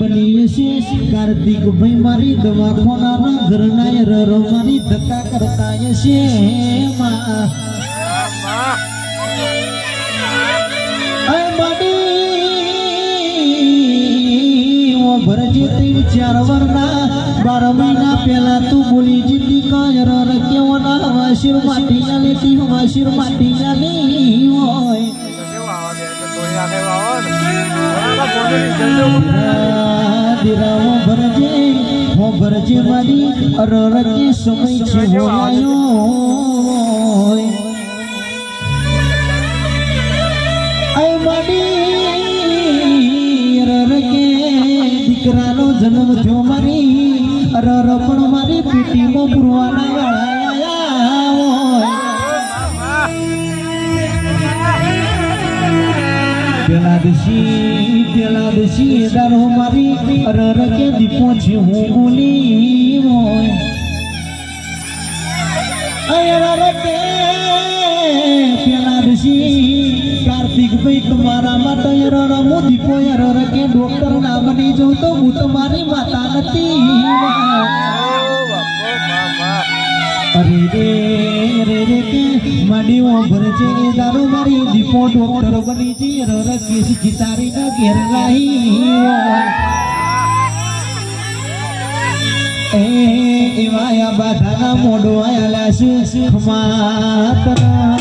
કાર્તિક ભાઈ મારી દવાખાનાના ઘરના રરો મારી ધક્કા કરતા છે ભરજી ચાર વરના બાર મહિના પહેલા તું બોલી જીતી કાયર કેવો ના વાશીર માટી લેતી વાશીર માટી ના હોય ભરજે મારી અરર કે સમય છે હોયો આય માડી અરર કે દીકરાનો જન્મ થયો મારી અરર પણ મારી પેટીમાં પૂરવાના વાળા પેલા દશી પેલા દશી દારો મારી અરર કે દીપો છે હું બોલી હોય અરર કે પેલા દશી કાર્તિક ભાઈ તમારા માટે અરર હું દીપો અરર કે ડોક્ટર ના બની જાઉં તો હું તમારી માતા નથી. અરે રે રે રે કે માડી ઓ ભરજે એ દારૂ મારી. દીપો ડોક્ટર બની જી ર કેસ ચિતારી ના ઘેર લાહી એ એવા બાધાના મોઢો આયા છે ખમાતરા.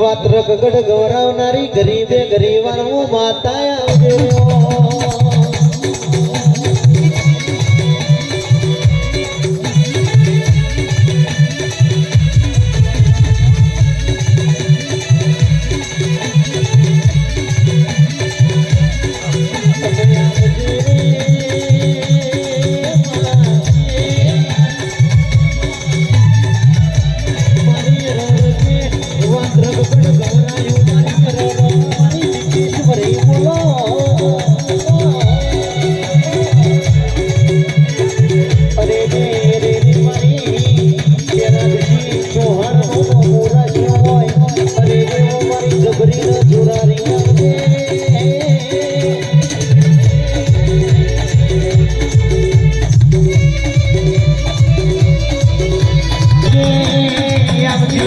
વાત રગડ ગવરાવનારી ગરીબે ગરીવાનો માતા આવજે.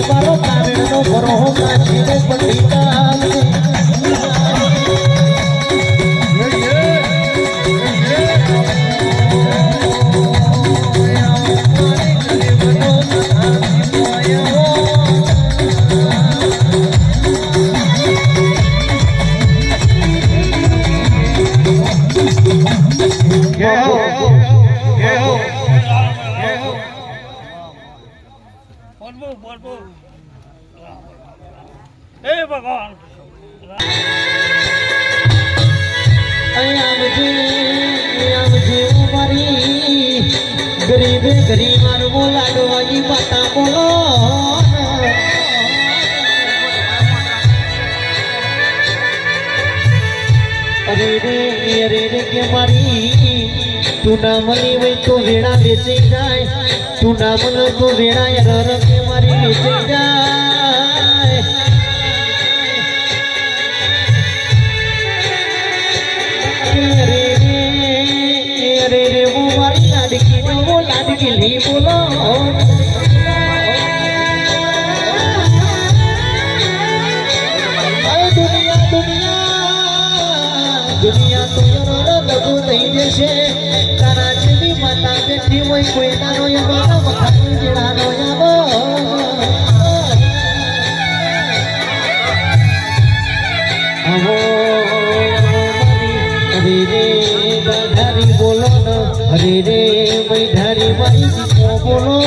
મારો કારણનો ભરો કાશીને પંડિતા બોલવું બોલવું એ ભગવાન. ગરીબે, ગરીબ મારો લાડવાની માતા બોલો. અરે રે અરે રે કે મારી, તું ના મળી હોય તો વેળા બેસી જાય. તું ના મળે તો વેળા યાર કે મારી વેચાઈ જાય અરે રે અરે રે હું મારી લાડકી નો હું લાડકી લી બોલો અરે દુનિયા દુનિયા દુનિયા તો યરો લગુ થઈ જશે તારા જેવી માતા બેઠી હોય કોઈ નાનો યવાનો વખત જેડાનો યાવો આવો હરે રે ગઢારી બોલો ન હરે રે મારી દીકરો બોલો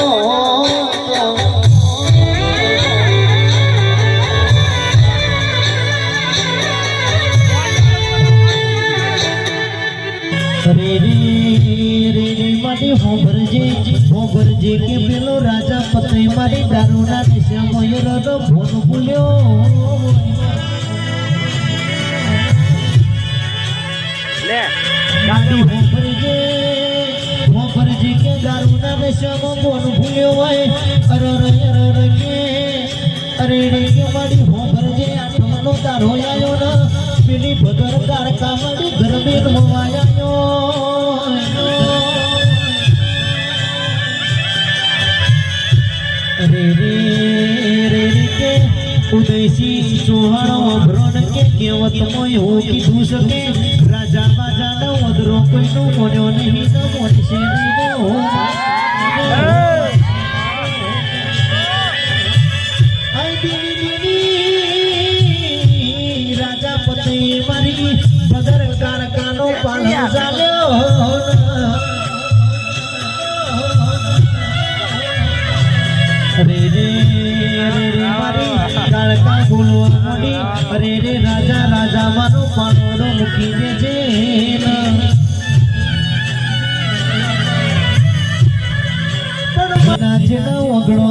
પેલો રાજા પતઈ મારી દારૂના દિશામાં યરનો ભોન ભૂલ્યો પેલી ભદર કારકા મારી ગરબે રમવાયો રે રે રે, કે ઉદયસી સુહાણો અભરોન કે કેવત મોય હો કીધું શકે? રાજા બાજા નો વદરો કોઈનો મોન્યો નહીં ન મોનશે નહીં રાજા રાજા, મારો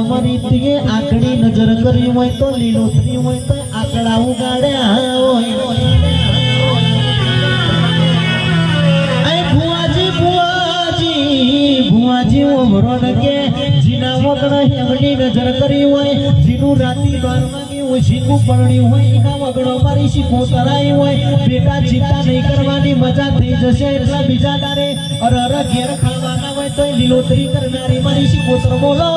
મારી તે આકડી નજર કરી હોય તો લીલોતરી હોય તો આકડા ઉગાડ્યા હોય. ભુવાજી ભુવાજી કે જીના વગણ હેમની નજર કરી હોય, જીનું રાતી બાર હોય શીખું પરણ્યું હોય, એના વગણો મારી શીખું તરાઈ હોય. બેટા ચિંતા નહીં કરવાની મજા થઈ જશે એટલા બીજા તારે અર અર ઘેર ખાવાના હોય તો લીલોતરી કરનારી મારી શીખોતર બોલો.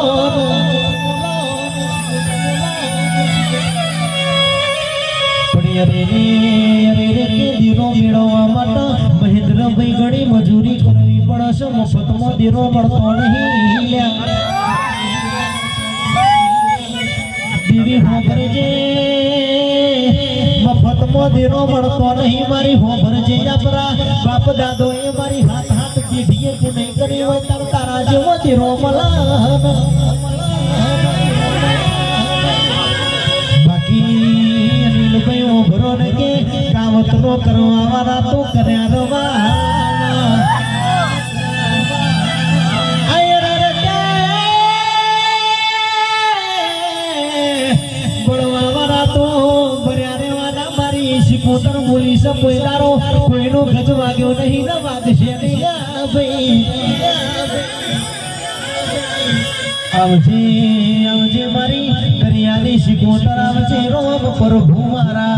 અરે રે અરે રે દીનો મેળવવા માટે મહેન્દ્રભાઈ ઘણી મજૂરી કરવી પડશે મફતમાં દીરો મળતો નહીં. દીવી હોભરજે. મફતમાં દીરો મળતો નહીં. મારી હોભરજે આપરા બાપ દાદો એ મારી હાથ હાથ પીઢીએ પુનઃ કરી હોય તમ તારા જેવો દીરો મળે કરવા વાળા તો કર્યા રવા. મારી બોલી છે કોઈનો ગજ વાગ્યો નહીં ના નહીં. આ આવજે આવજે મારી કરિયાની શિકોતર આવજે રોમ પ્રભુ મારા.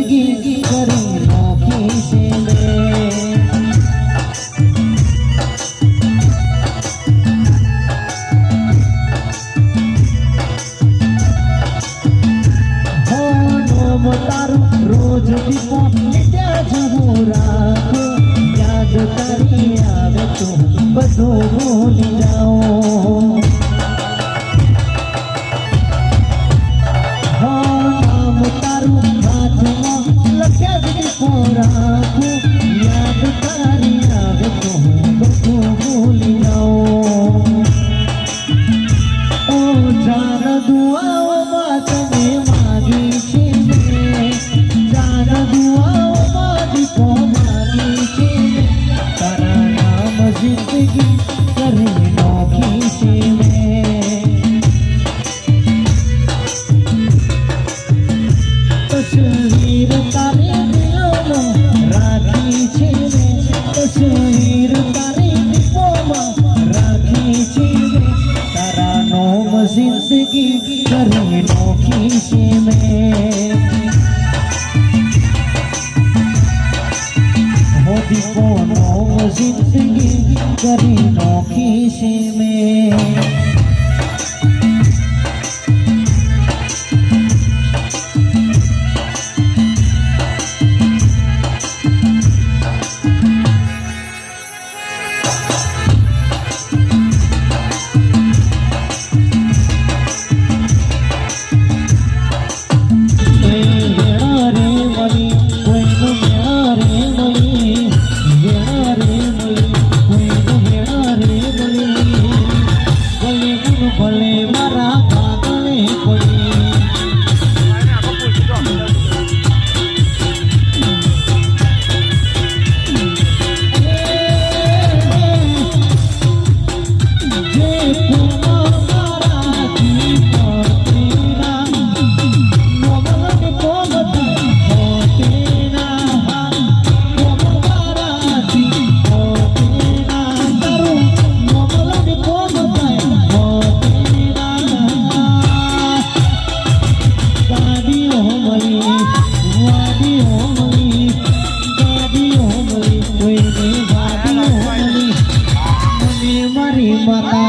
Buat